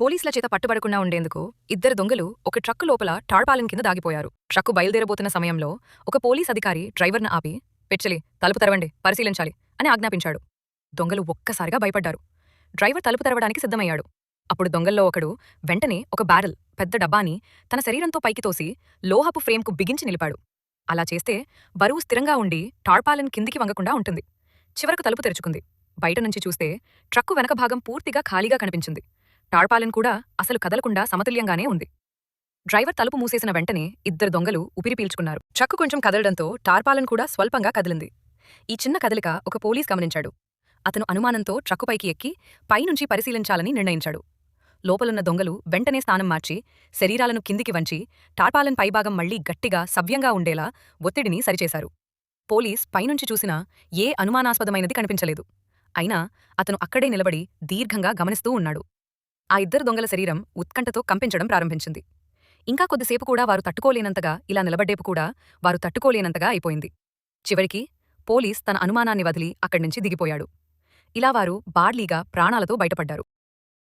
పోలీసుల చేత పట్టుబడకుండా ఉండేందుకు ఇద్దరు దొంగలు ఒక ట్రక్కు లోపల టార్పాలిన్ కింద దాగిపోయారు. ట్రక్కు బయలుదేరబోతున్న సమయంలో ఒక పోలీస్ అధికారి డ్రైవర్ను ఆపి పెచ్చలి తలుపు తెరవండి పరిశీలించాలి అని ఆజ్ఞాపించాడు. దొంగలు ఒక్కసారిగా భయపడ్డారు. డ్రైవర్ తలుపు తెరవడానికి సిద్ధమయ్యాడు. అప్పుడు దొంగల్లో ఒకడు వెంటనే ఒక బ్యారెల్ పెద్ద డబ్బాని తన శరీరంతో పైకి తోసి లోహపు ఫ్రేమ్కు బిగించి నిలిపాడు. అలా చేస్తే బరువు స్థిరంగా ఉండి టార్పాలిన్ కిందికి వంగకుండా ఉంటుంది. చివరకు తలుపు తెరుచుకుంది. బయట నుంచి చూస్తే ట్రక్కు వెనక భాగం పూర్తిగా ఖాళీగా కనిపించింది. టార్పాలెన్ కూడా అసలు కదలకుండా సమతుల్యంగానే ఉంది. డ్రైవర్ తలుపు మూసేసిన వెంటనే ఇద్దరు దొంగలు ఊపిరి పీల్చుకున్నారు. చక్కు కొంచెం కదలడంతో టార్పాలెన్ కూడా స్వల్పంగా కదిలింది. ఈ చిన్న కదలిక ఒక పోలీస్ గమనించాడు. అతను అనుమానంతో ట్రక్కుపైకి ఎక్కి పైనుంచి పరిశీలించాలని నిర్ణయించాడు. లోపలున్న దొంగలు వెంటనే స్థానం మార్చి శరీరాలను కిందికి వంచి టార్పాలెన్ పైభాగం మళ్ళీ గట్టిగా సవ్యంగా ఉండేలా ఒత్తిడిని సరిచేశారు. పోలీస్ పైనుంచి చూసినా ఏ అనుమానాస్పదమైనది కనిపించలేదు. అయినా అతను అక్కడే నిలబడి దీర్ఘంగా గమనిస్తూ ఉన్నాడు. ఆ ఇద్దరు దొంగల శరీరం ఉత్కంఠతో కంపించడం ప్రారంభించింది. ఇంకా కొద్దిసేపు కూడా వారు తట్టుకోలేనంతగా ఇలా నిలబడ్డేపు కూడా వారు తట్టుకోలేనంతగా అయిపోయింది. చివరికి పోలీస్ తన అనుమానాన్ని వదిలి అక్కడ్నుంచి దిగిపోయాడు. ఇలా వారు బార్లీగా ప్రాణాలతో బయటపడ్డారు.